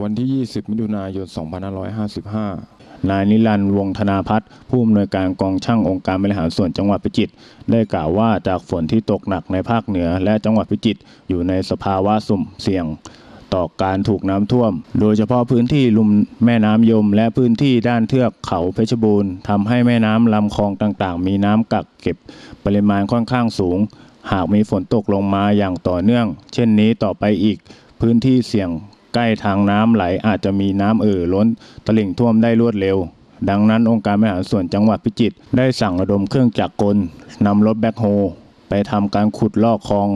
วันที่ 20 มิถุนายน 2555 นายนิรันดร์วงธนาพัฒน์ผู้อำนวยการกองช่างองค์การบริหารส่วนจังหวัดพิจิตรได้กล่าวว่าจากฝนที่ตกหนักในภาคเหนือและจังหวัดพิจิตรอยู่ในสภาวะสุ่มเสี่ยงต่อการถูกน้ำท่วม โดยเฉพาะพื้นที่ลุ่มแม่น้ำยม และพื้นที่ด้านเทือกเขาเพชรบูรณ์ทำให้แม่น้ำลำคลองต่างๆ มีน้ำกักเก็บ ปริมาณค่อนข้างสูง หากมีฝนตกลงมาอย่างต่อเนื่อง เช่นนี้ต่อไปอีก พื้นที่เสี่ยง ใกล้ทางน้ำไหลอาจจะมีน้ำเอ่อล้นตลิ่งท่วมได้รวดเร็ว ดังนั้นองค์การบริหารส่วนจังหวัดพิจิตรได้สั่งระดมเครื่องจักรกลนำรถแบ็คโฮไปทำการขุดลอกคลอง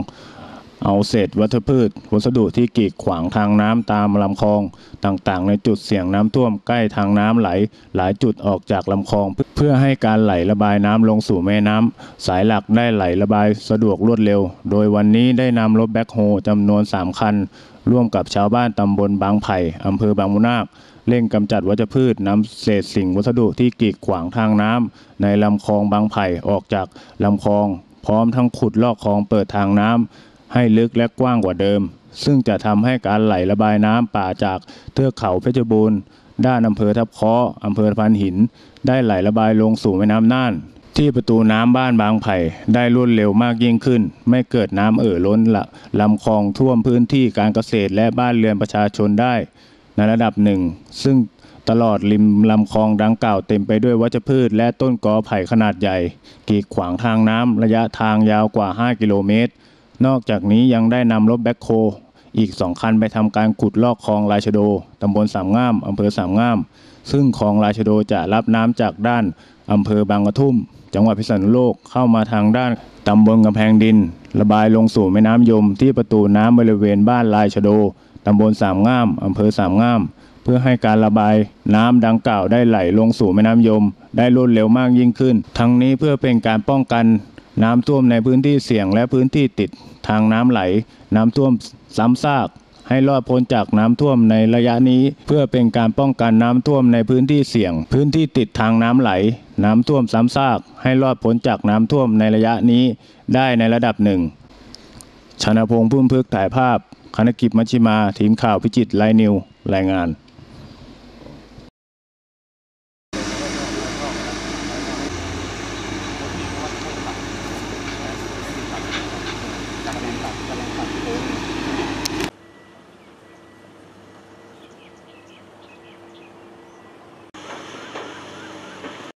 เอาเศษวัชพืช วัสดุที่กีดขวางทางน้ำตามลำคลองต่างๆ ในจุดเสี่ยงน้ำท่วมใกล้ทางน้ำไหล หลายจุดออกจากลำคลอง เพื่อให้การไหลระบายน้ำลงสู่แม่น้ำสายหลักได้ไหลระบายสะดวกรวดเร็ว โดยวันนี้ได้นำรถแบ็คโฮจำนวน 3 คัน ร่วมกับชาวบ้านตำบลบางไผ่อำเภอบางมุนาคเร่งกำจัดวัชพืชนำเศษสิ่งวัสดุที่กีดขวางทางน้ำในลำคลองบางไผ่ออกจากลำคลอง พร้อมทั้งขุดลอกคลองเปิดทางน้ำ ให้ลึกและกว้างกว่าเดิม ซึ่งจะทำให้การไหลระบายน้ำป่าจากเทือกเขาเพชรบูรณ์ด้านอำเภอทับเคาะอำเภอพันหิน ได้ไหลระบายลงสู่แม่น้ำน่าน ที่ประตูน้ำบ้านบางไผ่ได้รวดเร็วมากยิ่งขึ้น ไม่เกิดน้ำเอ่อล้นละลำคลองท่วมพื้นที่การเกษตรและบ้านเรือนประชาชนได้ ในระดับหนึ่ง ซึ่งตลอดริมลำคลองดังกล่าวเต็มไปด้วยวัชพืช และต้นกอไผ่ขนาดใหญ่ กีดขวางทางน้ำระยะทางยาวกว่า 5 กิโลเมตร นอกจากนี้ยังได้นำรถแบ็คโฮอีก 2 คันไปทำการขุดลอกคลองราชโดตำบลสามงามอำเภอสามงาม ซึ่งคลองราชโดจะรับน้ำจากด้านอำเภอบางกระทุ่ม จังหวัดพิษณุโลกเข้ามาทางด้านตำบลกำแพงดิน ระบายลงสู่แม่น้ำยมที่ประตูน้ำบริเวณบ้านลายชโดตำบลสามงามอำเภอสามงาม เพื่อให้การระบายน้ำดังกล่าวได้ไหลลงสู่แม่น้ำยม ได้รวดเร็วมากยิ่งขึ้น ทั้งนี้เพื่อเป็นการป้องกัน น้ำท่วมในพื้นที่เสี่ยงและพื้นที่ติดทางน้ำไหล น้ำท่วมซ้ำซาก ให้รอดพ้นจากน้ำท่วมในระยะนี้ เพื่อเป็นการป้องกันน้ำท่วมในพื้นที่เสี่ยง พื้นที่ติดทางน้ำไหล น้ำท่วมซ้ำซาก ให้รอดพ้นจากน้ำท่วมในระยะนี้ ได้ในระดับหนึ่งชนพงษ์พุ่มพึกษ์ถ่ายภาพคณกิจมัชิมา ทีมข่าวพิจิตรไลน์นิว รายงาน かな。